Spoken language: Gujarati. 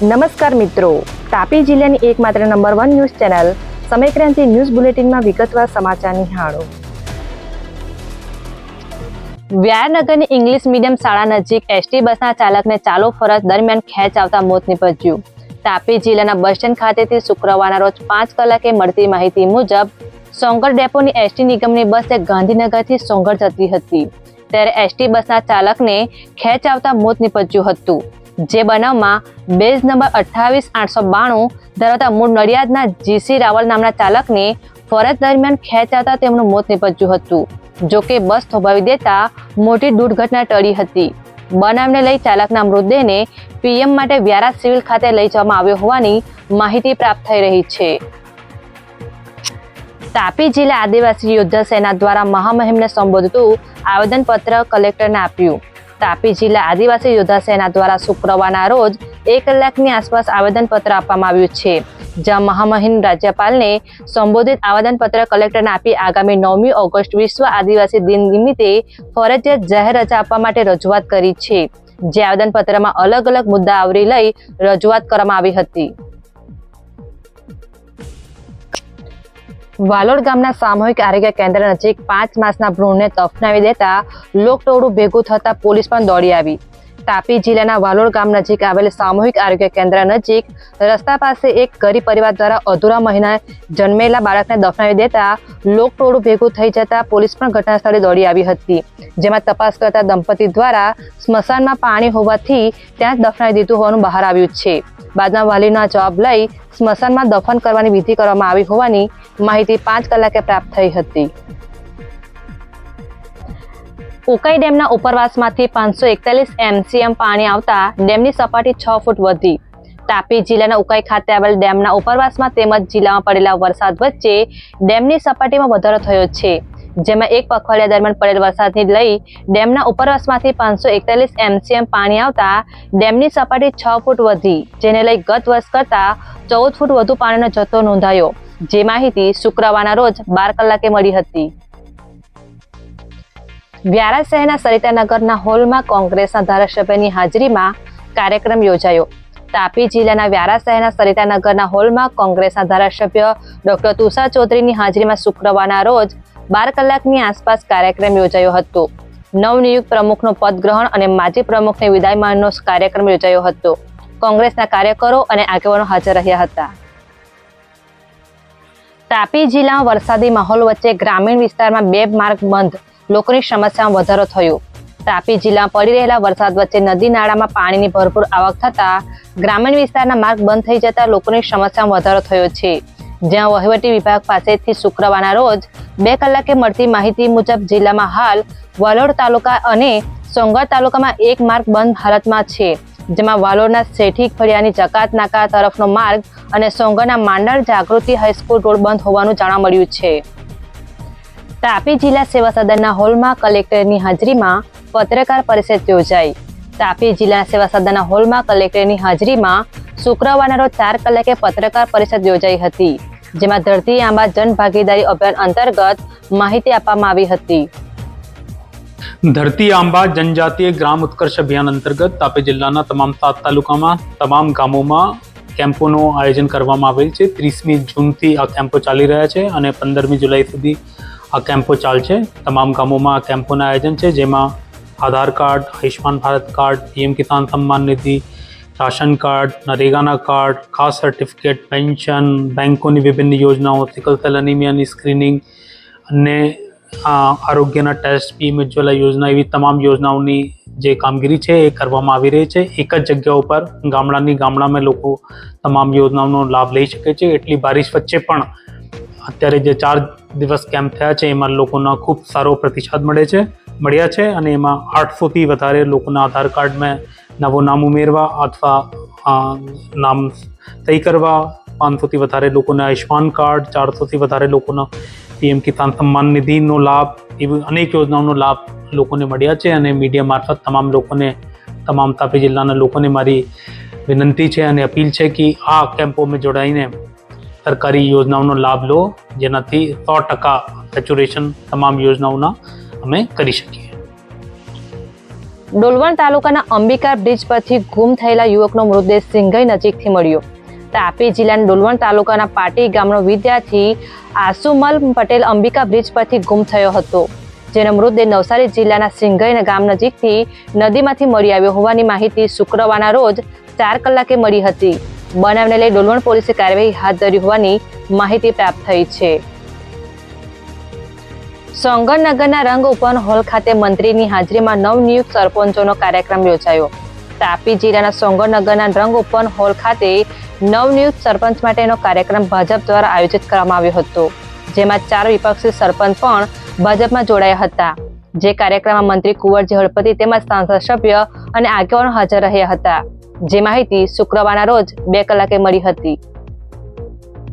નમસ્કાર મિત્રો. તાપી જિલ્લાની એકમાત્ર number one news channel Samaykranti news બુલેટિનમાં વિગતવાર સમાચાર નિહાળો. વ્યારનગરની ઇંગ્લિશ મીડિયમ શાળા નજીક એસટી બસના ચાલકને ચાલુ ફરજ દરમિયાન ખેંચ આવતા મોત નિપજ્યું. તાપી જિલ્લાના બસ સ્ટેન્ડ ખાતેથી શુક્રવારના રોજ પાંચ કલાકે મળતી માહિતી મુજબ સોંગર ડેપોની એસટી નિગમની બસ ગાંધીનગરથી સોંગર જતી હતી. ત્યારે એસટી બસના ચાલકને ખેંચ આવતા મોત નીપજ્યું હતું. જે બનાવમાં બેઝ નંબર અઠ્ઠાવીસ, આઠસો બાણું ધરાવતા મૂળ નડિયાદના જીસી રાવલ નામના ચાલકને ફરજ દરમિયાન ખેંચાતા તેમનું મોત નીપજ્યું હતું. જોકે બસ થોભાવી દેતા મોટી દુર્ઘટના ટળી હતી. બનાવને લઈ ચાલકના મૃતદેહને પીએમ માટે વ્યારા સિવિલ ખાતે લઈ જવામાં આવ્યો હોવાની માહિતી પ્રાપ્ત થઈ રહી છે. તાપી જિલ્લા આદિવાસી યોદ્ધા સેના દ્વારા મહામહિમને સંબોધતું આવેદનપત્ર કલેક્ટરને આપ્યું. તાપી જિલ્લા આદિવાસી યોદ્ધા સેના દ્વારા શુક્રવારના રોજ એક કલાકની આસપાસ આવેદનપત્ર આપવામાં આવ્યું છે. જ્યાં મહામહિમ રાજ્યપાલને સંબોધિત આવેદનપત્ર કલેક્ટરને આપી આગામી નવમી ઓગસ્ટ વિશ્વ આદિવાસી દિન નિમિત્તે ફરજિયાત જાહેર રજા આપવા માટે રજૂઆત કરી છે. જે આવેદનપત્રમાં અલગ અલગ મુદ્દા આવરી લઈ રજૂઆત કરવામાં આવી હતી. વાલોડ ગામના સામૂહિક આરોગ્ય કેન્દ્ર નજીક પાંચ માસના ભ્રૂણને દફનાવી દેતા લોકટોળું ભેગું થતા પોલીસ પણ દોડી આવી. તાપી જિલ્લાના વાલોડ ગામ નજીક આવેલ સામૂહિક આરોગ્ય કેન્દ્ર નજીક રસ્તા પાસે એક ગરીબ પરિવાર દ્વારા અધૂરા મહિના જન્મેલા બાળકને દફનાવી દેતા લોકટોળું ભેગું થઈ જતા પોલીસ પણ ઘટના સ્થળે દોડી આવી હતી. જેમાં તપાસ કરતા દંપતી દ્વારા સ્મશાનમાં પાણી હોવાથી ત્યાં જ દફનાવી દીધું હોવાનું બહાર આવ્યું છે. બાદમાં વાલીના જવાબ લઈ સ્મશાનમાં દફન કરવાની વિધિ કરવામાં આવી હોવાની માહિતી પાંચ કલાકે પ્રાપ્ત થઈ હતી. ઉકાઈ ડેમના ઉપરવાસમાંથી પાંચસો એકતાલીસ એમસીએમ પાણી આવતા ડેમની સપાટી છ ફૂટ વધી. તાપી જિલ્લાના ઉકાઈ ખાતે આવેલ ડેમના ઉપરવાસમાં તેમજ જિલ્લામાં પડેલા વરસાદ વચ્ચે ડેમની સપાટીમાં વધારો થયો છે. જેમાં એક પખવાડિયા દરમિયાન પડેલ વરસાદને લઈ ડેમના ઉપરવાસમાંથી પાંચસો એકતાલીસ એમસીએમ પાણી આવતા ડેમની સપાટી છ ફૂટ વધી, જેને લઈ ગત વર્ષ કરતાં ચૌદ ફૂટ વધુ પાણીનો જથ્થો નોંધાયો. જે માહિતી શુક્રવારના રોજ બાર કલાકે મળી હતી. વ્યારા શહેરના સરિતાનગરના હોલમાં કોંગ્રેસના ધારાસભ્યની હાજરીમાં કાર્યક્રમ યોજાયો. તાપી જિલ્લાના વ્યારા શહેરના સરિતાનગરના હોલમાં કોંગ્રેસના ધારાસભ્ય ડોક્ટર તુષાર ચૌધરીની હાજરીમાં શુક્રવારના રોજ બાર કલાકની આસપાસ કાર્યક્રમ યોજાયો હતો. નવનિયુક્ત પ્રમુખનો પદ ગ્રહણ અને માજી પ્રમુખને વિદાયમાનનો કાર્યક્રમ યોજાયો હતો. કોંગ્રેસના કાર્યકરો અને આગેવાનો હાજર રહ્યા હતા. તાપી જિલ્લામાં વરસાદી માહોલ વચ્ચે ગ્રામીણ વિસ્તારમાં બે માર્ગ બંધ. લોકોની સમસ્યામાં વધારો થયો. તાપી જિલ્લામાં પડી રહેલા વરસાદ વચ્ચે નદી નાળામાં પાણીની ભરપૂર આવક થતા ગ્રામીણ વિસ્તારના માર્ગ બંધ થઈ જતા લોકોની સમસ્યામાં વધારો થયો છે. જ્યાં વહીવટી વિભાગ પાસેથી શુક્રવારના રોજ બે કલાકે મળતી માહિતી મુજબ જિલ્લામાં હાલ વાલોડ તાલુકા અને સોંગર તાલુકામાં એક માર્ગ બંધ હાલતમાં છે, જેમાં વાલોડના શેઠી ફળિયાની જકાત નાકા તરફનો માર્ગ અને સોંગરના માંડળ જાગૃતિ હાઈસ્કૂલ રોડ બંધ હોવાનું જાણવા મળ્યું છે. તાપી જિલ્લા સેવા સદનના હોલમાં કલેક્ટરની હાજરીમાં પત્રકાર પરિષદ યોજાઈ. તાપી જિલ્લા સેવા સદનના હોલમાં કલેક્ટરની હાજરીમાં શુક્રવારના રોજ ચાર કલાકે પત્રકાર પરિષદ યોજાઈ હતી, જેમાં ધરતી આંબા જન ભાગીદારી અભિયાન અંતર્ગત માહિતી આપવામાં આવી હતી. ધરતી આંબા જનજાતીય ગ્રામ ઉત્કર્ષ અભિયાન અંતર્ગત તાપી જિલ્લાના તમામ સાત તાલુકામાં, તમામ ગામોમાં કેમ્પોનું આયોજન કરવામાં આવેલ છે. ત્રીસમી જૂનથી આ કેમ્પો ચાલી રહ્યા છે અને પંદરમી જુલાઈ સુધી આ કેમ્પો ચાલશે. તમામ ગામોમાં આ કેમ્પોનું આયોજન છે, જેમાં Aadhaar card Ayushman Bharat card PM Kisan Samman Nidhi ration card નરેગાના card ખાસ સર્ટિફિકેટ પેન્શન બેન્કોની વિભિન્ન યોજનાઓ સિકલ સેલ અનિમિયાની સ્ક્રીનિંગ અને આરોગ્યના ટેસ્ટ પીએમ ઉજ્જવલા યોજના એવી તમામ યોજનાઓની જે કામગીરી છે એ કરવામાં આવી રહી છે એક જ જગ્યા ઉપર ગામડાની ગામડામાં લોકો તમામ યોજનાઓનો લાભ લઈ શકે છે એટલી બારિશ વચ્ચે પણ અત્યારે જે ચાર દિવસ કેમ્પ થયા છે એમાં લોકોનો ખૂબ સારો પ્રતિસાદ મળે છે મળ્યા છે અને એમાં આઠસોથી વધારે લોકોના આધાર કાર્ડમાં નવું નામ ઉમેરવા અથવા નામ તય કરવા પાંચસોથી વધારે લોકોને આયુષ્માન કાર્ડ ચારસોથી વધારે લોકોના પીએમ કિસાન સન્માન નિધિનો લાભ એવી અનેક યોજનાઓનો લાભ લોકોને મળ્યા છે અને મીડિયા મારફત તમામ લોકોને, તમામ તાપી જિલ્લાના લોકોને મારી વિનંતી છે અને અપીલ છે કે આ કેમ્પોમાં જોડાઈને સરકારી યોજનાઓનો લાભ લો, જેનાથી સો ટકા સેચ્યુરેશન તમામ યોજનાઓના અમે કરી શકીએ. ડોલવણ તાલુકાના અંબિકા બ્રિજ પરથી ગુમ થયેલા યુવકનો મૃતદેહ સિંઘઈ નજીકથી મળ્યો. તાપી જિલ્લાના ડોલવણ તાલુકાના પાટી ગામનો વિદ્યાર્થી આસુમલ પટેલ અંબિકા બ્રિજ પરથી ગુમ થયો હતો, જેનો મૃતદેહ નવસારી જિલ્લાના સિંઘઈ ગામ નજીકથી નદીમાંથી મળી આવ્યો હોવાની માહિતી શુક્રવારના રોજ ચાર કલાકે મળી હતી. બનાવને લઈ ડોલવણ પોલીસે કાર્યવાહી હાથ ધરી હોવાની માહિતી પ્રાપ્ત થઈ છે. સોંગરનગરના રંગ ઉપવન હોલ ખાતે મંત્રીની હાજરીમાં નવનિયુક્ત સરપંચોનો કાર્યક્રમ યોજાયો. તાપી જિલ્લાના સોંગરનગરના રંગ ઉપવન હોલ ખાતે નવનિયુક્ત સરપંચ માટેનો કાર્યક્રમ ભાજપ દ્વારા આયોજિત કરવામાં આવ્યો હતો. જેમાં ચાર વિપક્ષી સરપંચ પણ ભાજપમાં જોડાયા હતા. જે કાર્યક્રમમાં મંત્રી કુંવરજી હળપતિ તેમજ સાંસદ સભ્ય અને આગેવાનો હાજર રહ્યા હતા. જે માહિતી શુક્રવારના રોજ બે કલાકે મળી હતી.